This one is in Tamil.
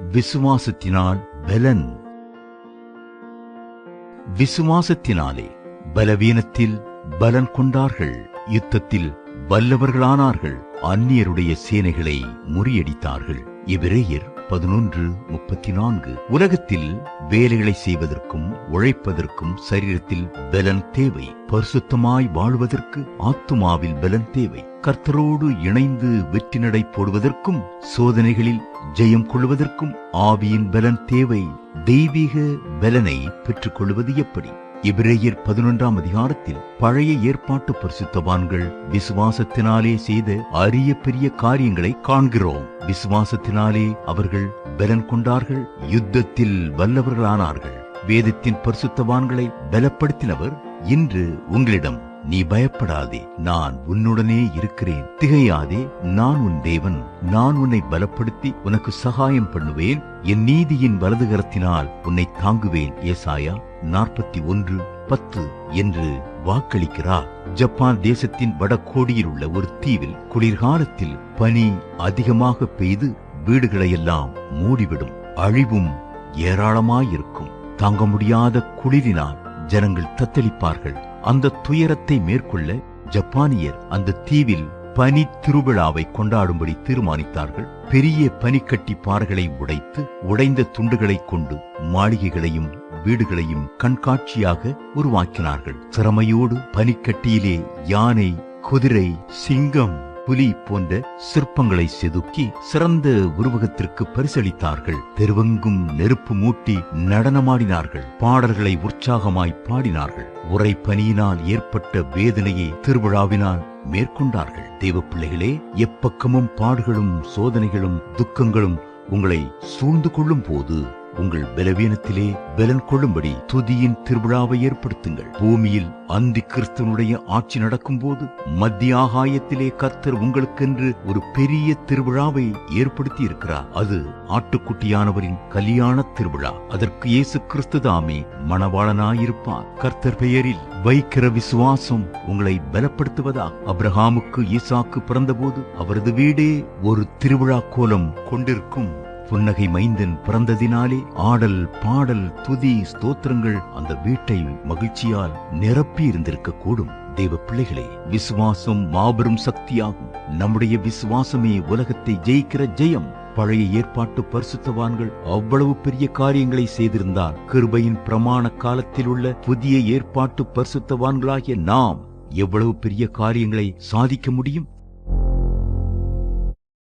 விசுவாசத்தினால் பலன். விசுவாசத்தினாலே பலவீனத்தில் பலன் கொண்டார்கள். யுத்தத்தில் வல்லவர்களானார்கள். அந்நியருடைய சேனைகளை முறியடித்தார்கள். எபிரேயர் பதினொன்று முப்பத்தி நான்கு உலகத்தில் வேலைகளை செய்வதற்கும் உழைப்பதற்கும் சரீரத்தில் பலன் தேவை. பரிசுத்தமாய் வாழ்வதற்கு ஆத்துமாவில் பலன் தேவை. கர்த்தரோடு இணைந்து வெற்றி நடை போடுவதற்கும் சோதனைகளில் ஜெயம் கொள்வதற்கும் ஆவியின் பலன் தேவை. தெய்வீக பலனை பெற்றுக் கொள்வது எப்படி? இப்ரேயர் பதினொன்றாம் அதிகாரத்தில் பழைய ஏற்பாட்டு பரிசுத்தவான்கள் விசுவாசத்தினாலே செய்த அரிய பெரிய காரியங்களை காண்கிறோம். விசுவாசத்தினாலே அவர்கள் பலன் கொண்டார்கள் யுத்தத்தில் வல்லவர்களானார்கள். வேதத்தின் பரிசுத்தவான்களை பலப்படுத்தினவர் இன்று உங்களிடம். நீ பயப்படாதே நான் உன்னுடனே இருக்கிறேன். திகையாதே நான் உன் தேவன். நான் உன்னை பலப்படுத்தி உனக்கு சகாயம் பண்ணுவேன். என் நீதியின் வலதுகரத்தினால் உன்னை தாங்குவேன். ஏசாயா நாற்பத்தி ஒன்று பத்து என்று வாக்களிக்கிறார். ஜப்பான் தேசத்தின் வடகோடியில் உள்ள ஒரு தீவில் குளிர்காலத்தில் பனி அதிகமாக பெய்து வீடுகளையெல்லாம் மூடிவிடும். அழிவும் ஏராளமாயிருக்கும். தாங்க முடியாத குளிரினால் ஜனங்கள் தத்தளிப்பார்கள். அந்த துயரத்தை மேற்கொள்ள ஜப்பானியர் அந்த தீவில் பனி திருவிழாவை கொண்டாடும்படி தீர்மானித்தார்கள். பெரிய பனிக்கட்டி பாறைகளை உடைத்து உடைந்த துண்டுகளைக் கொண்டு மாளிகைகளையும் வீடுகளையும் கண்காட்சியாக உருவாக்கினார்கள். திறமையோடு பனிக்கட்டியிலே யானை குதிரை சிங்கம் புலி போன்ற சிற்பங்களை செதுக்கி சிறந்த உருவகத்திற்கு பரிசளித்தார்கள். தெருவெங்கும் நெருப்பு மூட்டி நடனமாடினார்கள். பாடல்களை உற்சாகமாய் பாடினார்கள். உரை பனியினால் ஏற்பட்ட வேதனையை திருவிழாவினால் மேற்கொண்டார்கள். தெய்வ பிள்ளைகளே எப்பக்கமும் பாடுகளும் சோதனைகளும் துக்கங்களும் உங்களை சூழ்ந்து கொள்ளும் போது உங்கள் பலவீனத்திலே பலன் கொள்ளும்படி துதியின் திருவிழாவை ஏற்படுத்துங்கள். பூமியில் அந்தி கிறிஸ்தனுடைய ஆட்சி நடக்கும் போது மத்திய ஆகாயத்திலே கர்த்தர் உங்களுக்கென்று ஒரு பெரிய திருவிழாவை ஏற்படுத்தி இருக்கிறார் அது ஆட்டுக்குட்டியானவரின் கல்யாண திருவிழா. அதற்கு இயேசு கிறிஸ்து தாமே மணவாளனாயிருப்பார் கர்த்தர் பெயரில் வைக்கிற விசுவாசம் உங்களை பலப்படுத்துவதா அப்ரஹாமுக்கு ஈசாக்கு பிறந்தபோது அவரது வீடே ஒரு திருவிழா கோலம் கொண்டிருக்கும் புன்னகை மைந்தன் பிறந்ததினாலே ஆடல் பாடல் துதி ஸ்தோத்திரங்கள் அந்த வீட்டை மகிழ்ச்சியால் நிரப்பி இருந்திருக்க கூடும் தேவ பிள்ளைகளே விசுவாசம் மாபெரும் சக்தியாகும். நம்முடைய விசுவாசமே உலகத்தை ஜெயிக்கிற ஜெயம். பழைய ஏற்பாட்டு பரிசுத்தவான்கள் அவ்வளவு பெரிய காரியங்களை செய்திருந்தால் கிருபையின் பிரமாண காலத்தில் உள்ள புதிய ஏற்பாட்டு பரிசுத்தவான்களாகிய நாம் எவ்வளவு பெரிய காரியங்களை சாதிக்க முடியும்?